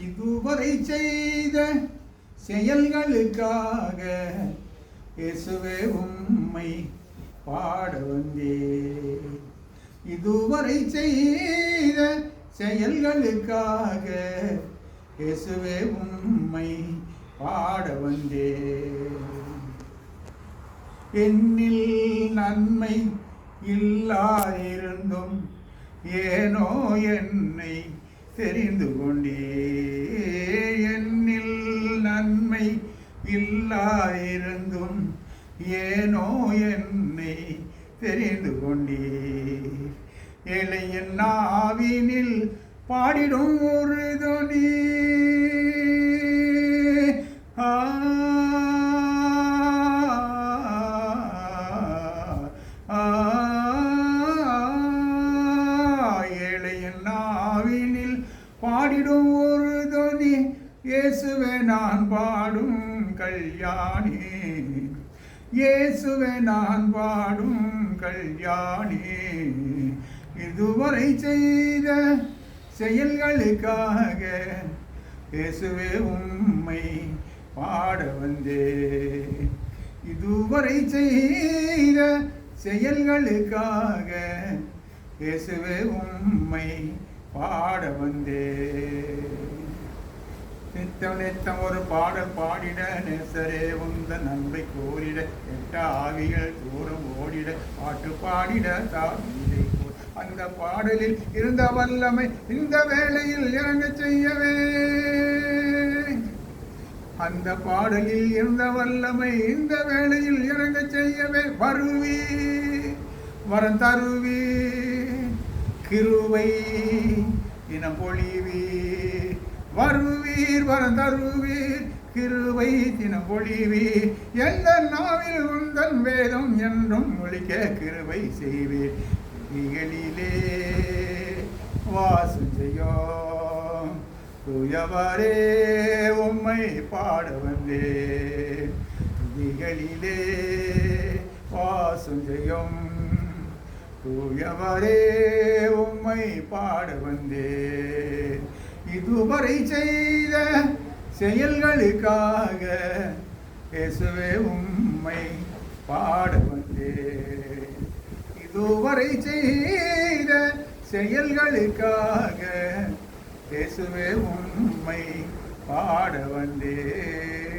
இதுவரை செய்த செயல்களுக்காக இயேசுவே உம்மை பாட வந்தே இதுவரை செய்த செயல்களுக்காக இயேசுவே உம்மை பாட வந்தே என்னில் நன்மை இல்லாதிருந்தும் ஏனோ என்னை தெரிந்து கொண்டே என்னில் நன்மை இல்லாயிருந்தும் ஏனோ என்னை தெரிந்து கொண்டே. இளைய நாவினில் பாடிடும் ஒரு பாடிடும் ஒரு தொனி இயேசுவே நான் பாடும் கல்யாணி. இயேசுவே நான் பாடும் கல்யாணி. இதுவரை செய்த செயல்களுக்காக இயேசுவே உண்மை பாட வந்தே இதுவரை செய்த செயல்களுக்காக இயேசுவே உண்மை பாட வந்தே. நித்தம் நித்தம் ஒரு பாடல் பாடிட நேசரே உந்த நன்மை கோரிட எட்ட ஆவிகள் தூரம் ஓடிட பாட்டு பாடிட தாவிதை போல். அந்த பாடலில் இருந்த வல்லமை இந்த வேளையில் இறங்க செய்யவே. அந்த பாடலில் இருந்த வல்லமை இந்த வேளையில் இறங்க செய்யவே. வருவி வரம் தருவி கிருவை வருவீர் வரம் தருவீர் கிருவை தினம் பொழிவீர் எந்த நாவில் உந்தன் வேதம் என்றும் ஒழிக்க கிருவை செய்வீர். விழிகளிலே வாசு செய்யும். தூயவரே உம்மை பாட வந்தேன். விழிகளிலே வாசம் செய்யும். தூயவரே உம்மை பாட வந்தேன். இதுவரை செய்த செயல்களுக்காக இயேசுவே உம்மை பாட வந்தேன் இதுவரை செய்த செயல்களுக்காக இயேசுவே உம்மை பாட வந்தேன்